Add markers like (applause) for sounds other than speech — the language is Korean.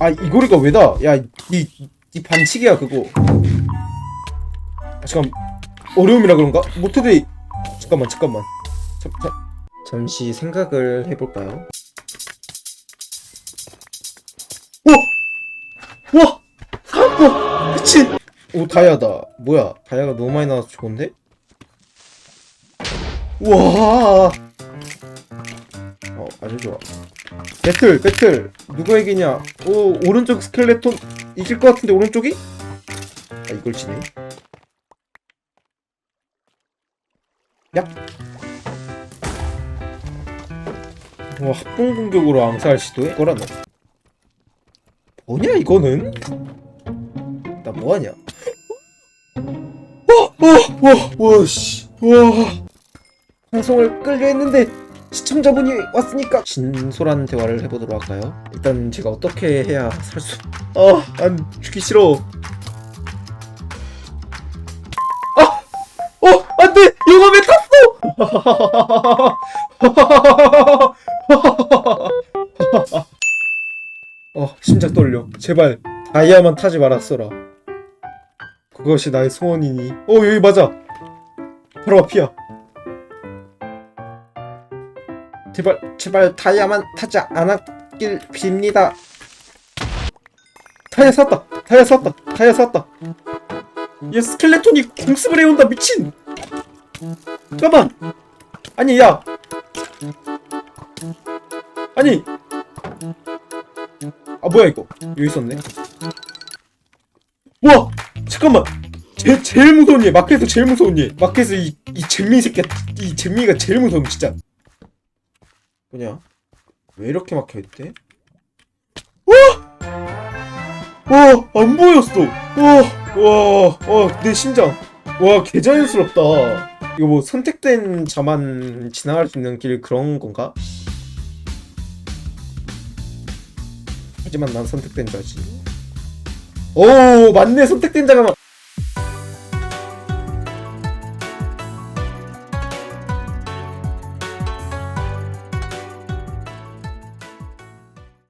아 이고리가 왜다? 야이 이 반칙이야 그거. 아, 잠깐 어려움이라 그런가? 못해도 이- 잠깐만 잠깐만. 잠, 잠, 잠시 생각을 해볼까요? 와! 와! 사고! 미친! 오 다이아다. 뭐야? 다이아가 너무 많이 나와서 좋은데? 우와! 어 아주 좋아. 배틀 배틀 이기냐? 오 오른쪽 스켈레톤 이길 것 같은데 오른쪽이? 아 이걸 지네. 야. 와 합동 공격으로 암살 시도해? 거라 너. 뭐냐 이거는? 나 뭐하냐? 와 와 와 와 씨. 와. 방송을 끌려 했는데 시청자분이 왔으니까 진솔한 대화를 해보도록 할까요? 일단 제가 어떻게 해야 살 수... 아, 난 죽기 싫어. 아! 어! 안 돼! 용암에 탔어! (laughs) 어, 심장 떨려. 제발, 다이아만 타지 말았어라. 그것이 나의 소원이니. 어, 여기 맞아. 바로 앞이야. 제발 제발 다이아만 타지 않았길 빕니다. 다이아 샀다. 다이아 샀다. 다이아 샀다. 얘 스켈레톤이 공습을 해온다 미친. 잠깐만. 아니 야. 아니. 아 뭐야 이거 여기 있었네. 와 잠깐만. 제 제일 무서운 얘 마켓에서 제일 무서운 얘 마켓에서 이 이 잼미 새끼 이 잼미가 제일 무서운 진짜. 뭐냐? 왜 이렇게 막혀있대? 와! 와, 안 보였어! 와, 와, 와, 내 심장. 와, 개자연스럽다. 이거 뭐 선택된 자만 지나갈 수 있는 길 그런 건가? 하지만 난 선택된 자지. 오, 맞네, 선택된 자가.